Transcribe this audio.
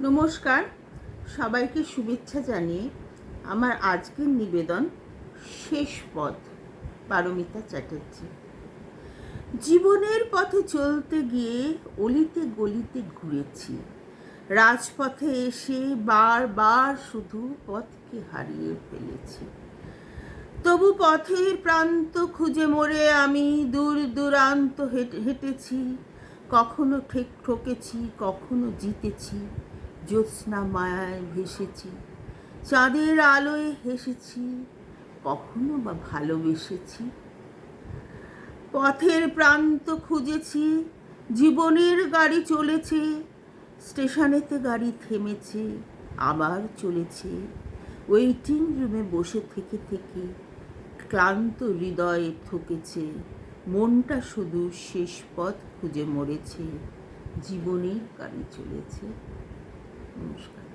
নমস্কার। সবাইকে শুভেচ্ছা জানিয়ে আমার আজকের নিবেদন শেষ পথ, পারমিতা চ্যাটার্জি। জীবনের পথে চলতে গিয়ে অলিতে গলিতে ঘুরেছি। রাজপথে এসে বারবার শুধু পথকে হারিয়ে ফেলেছি। তবু পথের প্রান্ত খুঁজে মরে আমি দূর দূরান্ত হেঁটেছি। কখনো ঠেক ঠকেছি, কখনো জিতেছি। জ্যোৎস্না মায়ায় ভেসেছি, চাঁদের আলোয় হেসেছি, কখনো বা ভালোবেসেছি। পথের প্রান্ত খুঁজেছি, জীবনের গাড়ি চলেছে, স্টেশনেতে গাড়ি থেমেছে, আবার চলেছে। ওয়েটিং রুমে বসে থেকে থেকে ক্লান্ত হৃদয়ে ঠকেছে, মনটা শুধু শেষ পথ খুঁজে মরেছে, জীবনের গাড়ি চলেছে। Vamos.